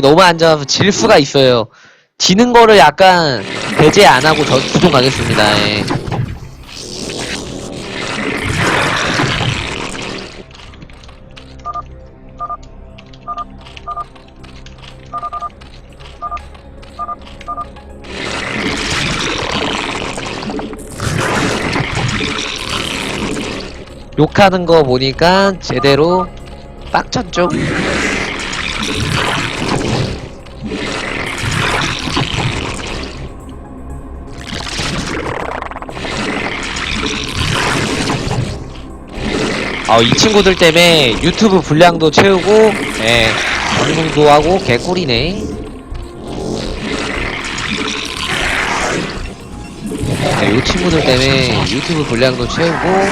너무 안 좋아서 질 수가 있어요. 지는 거를 약간 배제 안 하고 저 구종 가겠습니다. 예. 욕하는 거 보니까 제대로 빡쳤죠? 어, 이 친구들 때문에 유튜브 분량도 채우고, 예, 방송도 하고, 개꿀이네. 네, 이 친구들 때문에 유튜브 분량도 채우고,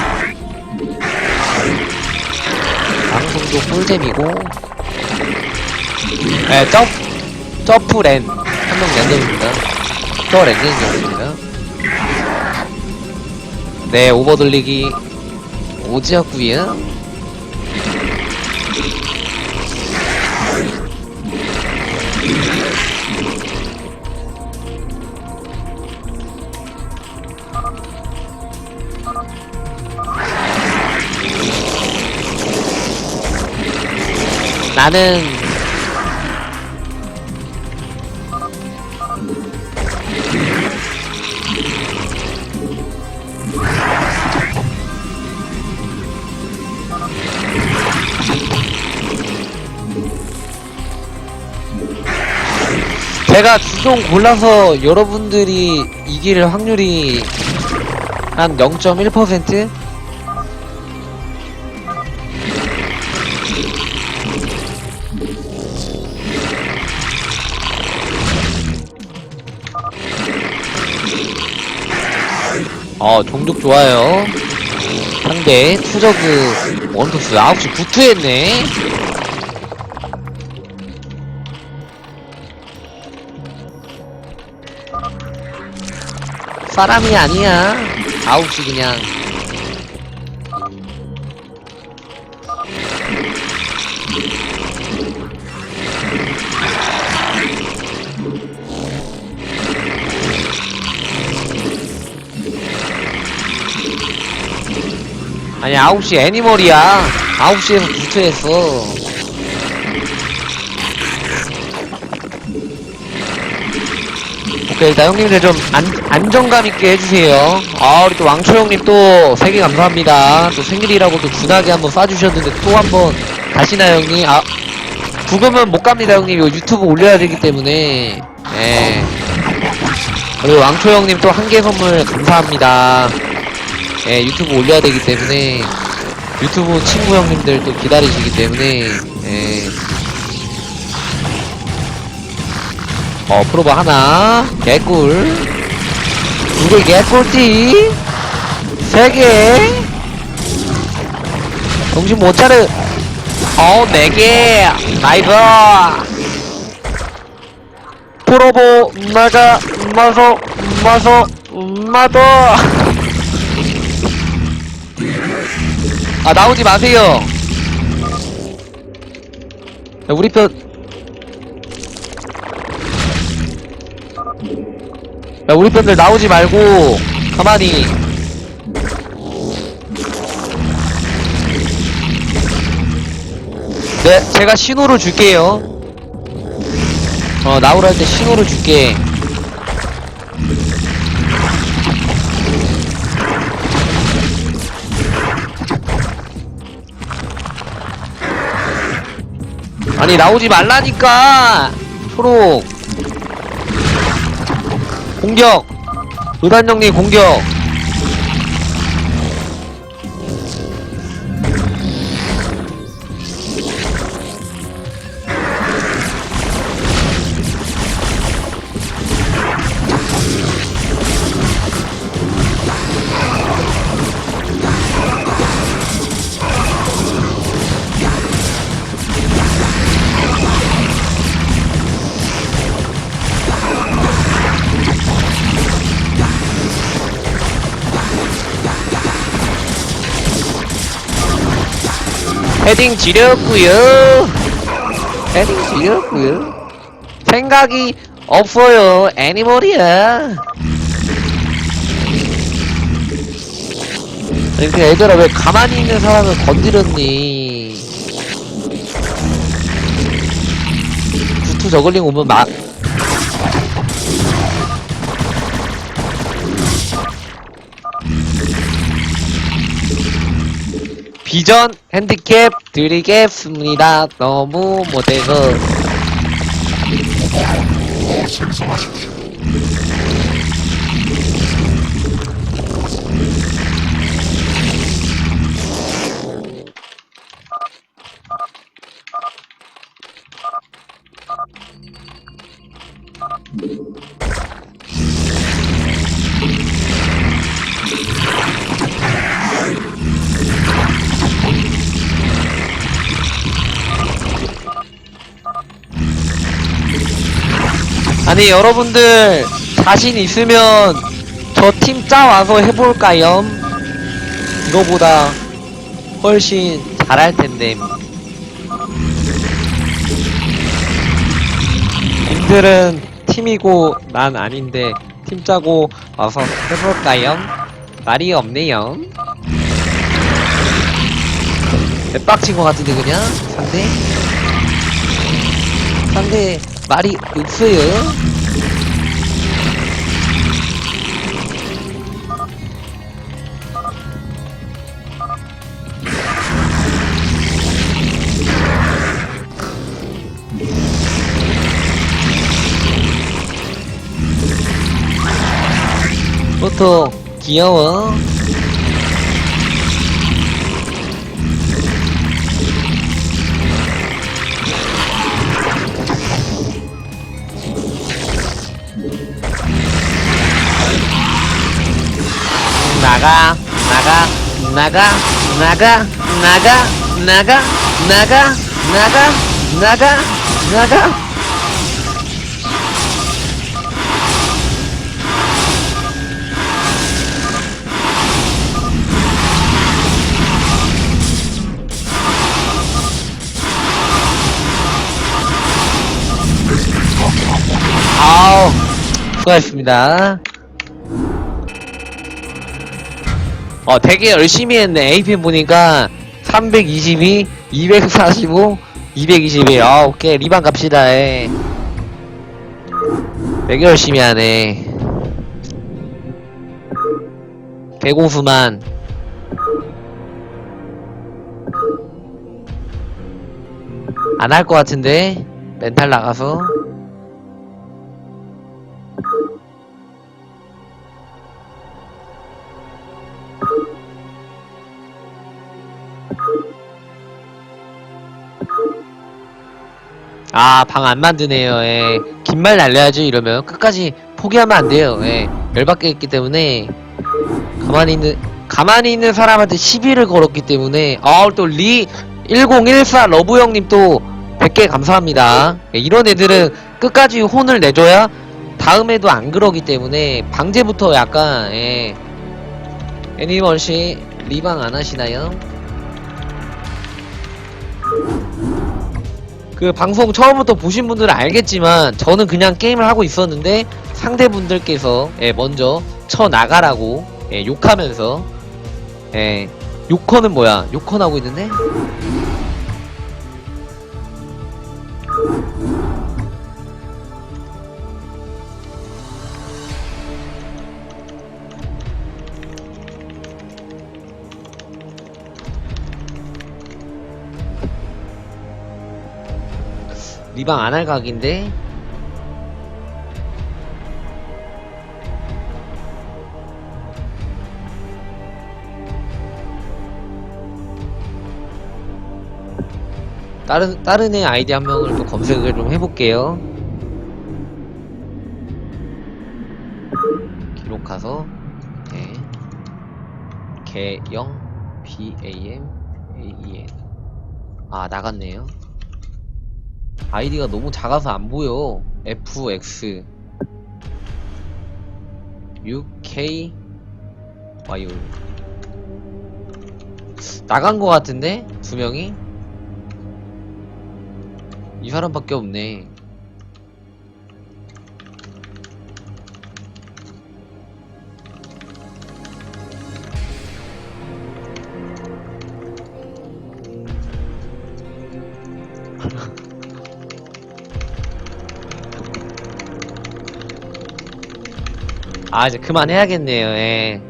방송도 꿀잼이고, 예, 점, 점프랜. 한명 랜덤입니다. 저 랜덤입니다. 네, 오버 돌리기 오지였구요. 나는 제가 주종 골라서 여러분들이 이길 확률이 한 0.1%? 어, 종족 좋아요. 상대 투저그 원투스 9시 구투했네. 사람이 아니야. 9시 그냥. 아니 9시 애니멀이야 9시에서 구트했어 오케이 일단 형님들 좀 안, 안정감 있게 해주세요. 아 우리 또 왕초 형님 또 세개 감사합니다. 또 생일이라고 또 준하게 한번 쏴주셨는데 또 한번 가시나요 형님? 아 부금은 못 갑니다 형님. 이거 유튜브 올려야 되기 때문에. 예. 그리고 왕초 형님 또 한 개 선물 감사합니다. 예, 유튜브 올려야 되기 때문에. 유튜브 친구 형님들 또 기다리시기 때문에. 예. 어 프로바 하나. 개꿀. 두개 개꿀띠. 세개. 정신 못 차려. 어 네개. 나이스. 프로보 마가 마소 마소 마도. 아 나오지 마세요. 야, 우리 편. 야 우리 편들 나오지 말고 가만히. 네, 제가 신호를 줄게요. 어 나오라 할 때 신호를 줄게. 아니 나오지 말라니까 초록 공격. 의단정님 공격 헤딩 지렸구요 헤딩 지렸구요 생각이 없어요. 애니멀이야. 아니, 그 애들아, 왜 가만히 있는 사람을 건드렸니? 구투 저글링 오면 막, 비전 핸디캡 드리겠습니다. 너무 못해서. 아니, 여러분들, 자신 있으면 저 팀 짜와서 해볼까요? 이거보다 훨씬 잘할 텐데. 님들은 팀이고 난 아닌데 팀 짜고 와서 해볼까요? 말이 없네요. 빡친 것 같은데 그냥 상대 상대 말이 없어요. 보통 귀여워. 나가, 나가, 나가, 나가, 나가, 나가, 나가, 나가, 나가, 나가. 아우, 수고하셨습니다. 어, 되게 열심히 했네. AP 보니까 322, 245, 221. 아, 오케이. 리반 갑시다. 에. 되게 열심히 하네. 대공수만. 안 할 것 같은데? 멘탈 나가서. 아, 방 안 만드네요. 예. 긴말 날려야죠, 이러면. 끝까지 포기하면 안 돼요. 예. 열받게 했기 때문에. 가만히 있는, 가만히 있는 사람한테 시비를 걸었기 때문에. 아, 또 리, 1014 러브 형님 또 100개 감사합니다. 예, 이런 애들은 끝까지 혼을 내줘야 다음에도 안 그러기 때문에 방제부터 약간, 예. 애니멀 씨, 리방 안 하시나요? 그 방송 처음부터 보신 분들은 알겠지만 저는 그냥 게임을 하고 있었는데 상대분들께서 예, 먼저 쳐 나가라고 예, 욕하면서 예, 욕커는 뭐야? 욕커 나고 있는데? 리방 안 할 각인데? 다른 다른 애 아이디 한 명을 또 검색을 좀 해볼게요. 기록 가서 네. 개영 B A M A E N 아 나갔네요. 아이디가 너무 작아서 안 보여. FX 6K Y 나간 거 같은데 두 명이 이 사람밖에 없네. 아, 이제 그만해야겠네요, 예.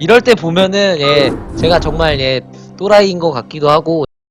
이럴 때 보면은, 예, 제가 정말, 예, 또라이인 것 같기도 하고,